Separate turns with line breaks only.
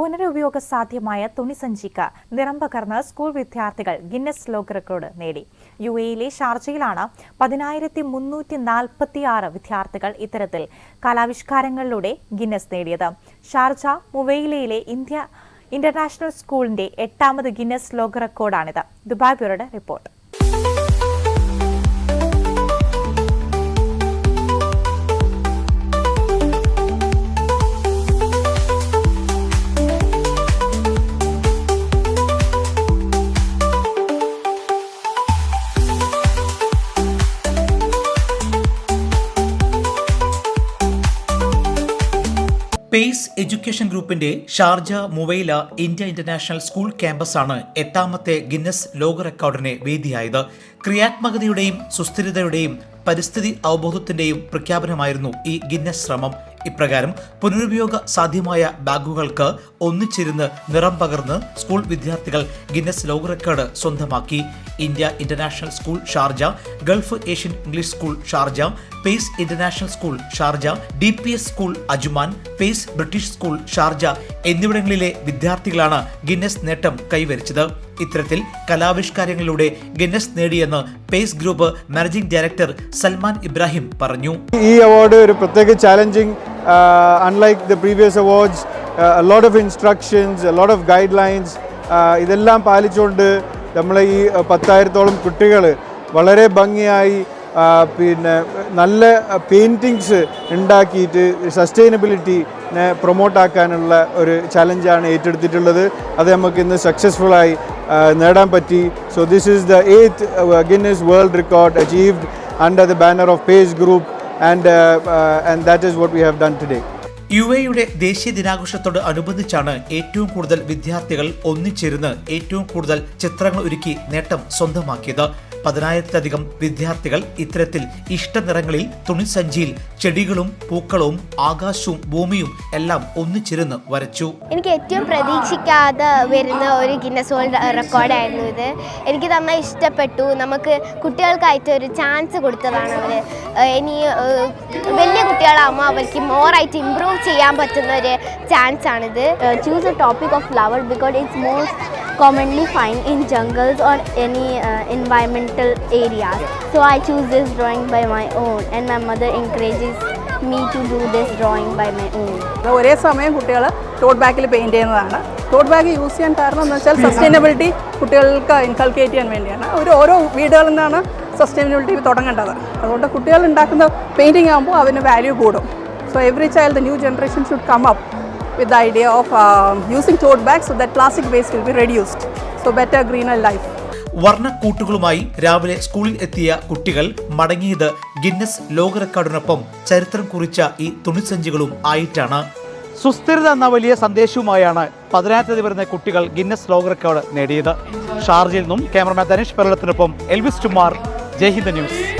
പുനരുപയോഗ സാധ്യമായ തുണിസഞ്ചിക്ക് നിറം പകർന്ന് സ്കൂൾ വിദ്യാർത്ഥികൾ ഗിന്നസ് ലോക റെക്കോർഡ് നേടി. യു എയിലെ ഷാർജയിലാണ് പതിനായിരത്തി മുന്നൂറ്റി നാൽപ്പത്തി ആറ് വിദ്യാർത്ഥികൾ ഇത്തരത്തിൽ കലാവിഷ്കാരങ്ങളിലൂടെ ഗിന്നസ് നേടിയത്. ഷാർജ മുവൈലയിലെ ഇന്ത്യ ഇന്റർനാഷണൽ സ്കൂളിന്റെ എട്ടാമത് ഗിന്നസ് ലോക റെക്കോർഡാണിത്. ദുബായ് ബ്യൂറോയുടെ റിപ്പോർട്ട്.
പേസ് എഡ്യൂക്കേഷൻ ഗ്രൂപ്പിന്റെ Sharjah Muwaileh India international school ക്യാമ്പസാണ് എട്ടാമത്തെ ഗിന്നസ് ലോക റെക്കോർഡിന് വേദിയായത്. ക്രിയാത്മകതയുടെയും സുസ്ഥിരതയുടെയും പരിസ്ഥിതി അവബോധത്തിന്റെയും പ്രഖ്യാപനമായിരുന്നു ഈ ഗിന്നസ് ശ്രമം. ഇപ്രകാരം പുനരുപയോഗ സാധ്യമായ ബാഗുകൾക്ക് ഒന്നിച്ചിരുന്ന് നിറം പകർന്ന് സ്കൂൾ വിദ്യാർത്ഥികൾ ഗിന്നസ് ലോക റെക്കോർഡ് സ്വന്തമാക്കി. India international school Sharjah gulf Asian English school Sharjah pace international school Sharjah D P S school Ajman pace British school Sharjah എന്നിവിടങ്ങളിലെ വിദ്യാർത്ഥികളാണ് ഗിന്നസ് നേട്ടം കൈവരിച്ചത്. ഇത്തരത്തിൽ കലാവിഷ്കാരങ്ങളിലൂടെ Guinness നേടിയെന്ന് pace group managing director Salman Ibrahim പറഞ്ഞു.
ഈ award ഒരു പ്രത്യേക challenging unlike the previous awards lot of instructions lot of guidelines ഇതെല്ലാം പാലിച്ചുകൊണ്ട് നമ്മളെ ഈ പത്തായിരത്തോളം കുട്ടികൾ വളരെ ഭംഗിയായി പിന്നെ നല്ല പെയിന്റിങ്സ് ഉണ്ടാക്കിയിട്ട് സസ്റ്റൈനബിലിറ്റിനെ പ്രൊമോട്ടാക്കാനുള്ള ഒരു ചലഞ്ചാണ് ഏറ്റെടുത്തിട്ടുള്ളത്. അത് നമുക്ക് ഇന്ന് സക്സസ്ഫുള്ളായി നേടാൻ പറ്റി. So this is the eighth Guinness world record achieved under the banner of pace group and and that is what we have done today
U എയുടെ ദേശീയ ദിനാഘോഷത്തോട് അനുബന്ധിച്ചാണ് ഏറ്റവും കൂടുതൽ വിദ്യാർത്ഥികൾ ഒന്നിച്ചിരുന്ന് ഏറ്റവും കൂടുതൽ ചിത്രങ്ങൾ ഒരുക്കി നേട്ടം സ്വന്തമാക്കിയത്. പതിനായിരത്തിലധികം വിദ്യാർത്ഥികൾ ഇത്തരത്തിൽ ഇഷ്ടനിറങ്ങളിൽ തുണിസഞ്ചിയിൽ ചെടികളും പൂക്കളവും ആകാശവും ഭൂമിയും എല്ലാം ഒന്നിച്ചിരുന്ന് വരച്ചു.
എനിക്ക് ഏറ്റവും പ്രതീക്ഷിക്കാതെ വരുന്ന ഒരു ഗിന്നസ് വേൾഡ് റെക്കോർഡായിരുന്നു ഇത്. എനിക്ക് നന്നായി ഇഷ്ടപ്പെട്ടു. നമുക്ക് കുട്ടികൾക്കായിട്ട് ഒരു ചാൻസ് കൊടുത്തതാണ് അവർ ഇനി വലിയ കുട്ടികളാകുമ്പോൾ അവർക്ക് മോറായിട്ട് ഇമ്പ്രൂവ് ചെയ്യാൻ പറ്റുന്ന ഒരു ചാൻസ് ആണിത്.
Choose a topic of flower because it's most commonly find in jungles or any uh, environmental areas. So I choose this drawing by my own and my mother encourages me to do this drawing by my own.
ഒരേ സമയം കുട്ടികൾ taught ബാഗിൽ paint ചെയ്യുന്നതാണ്. Taught bag use ചെയ്യാൻ കാരണം എന്ന് വെച്ചാൽ sustainability കുട്ടികൾക്ക് ഇൻകൾക്കേറ്റ് ചെയ്യാൻ വേണ്ടിയാണ്. ഒരു ഓരോ വീടുകളിൽ നിന്നാണ് സസ്റ്റൈനബിലിറ്റി തുടങ്ങേണ്ടത്. അതുകൊണ്ട് കുട്ടികൾ ഉണ്ടാക്കുന്ന പെയിന്റിങ് ആകുമ്പോൾ അതിന് വാല്യൂ കൂടും. So every child new generation should come up with idea of uh, using tote bags so that plastic waste will be reduced. So better, greener life.
വർണക്കൂട്ടുകളുമായി രാവിലെ സ്കൂളിൽ എത്തിയ കുട്ടികൾ മടങ്ങിയത് ഗിന്നസ് ലോക റെക്കോർഡിനൊപ്പം ചരിത്രം കുറിച്ച ഈ തുണിസഞ്ചികളും ആയിട്ടാണ് സുസ്ഥിരത എന്ന വലിയ സന്ദേശവുമായാണ് പതിനായിരത്തി വരുന്ന കുട്ടികൾ ഗിന്നസ് ലോക റെക്കോർഡ് നേടിയത് ഷാർജയിൽ നിന്നും cameraman Dhanesh പെരളത്തിനൊപ്പം Elvis Kumar Jaihind news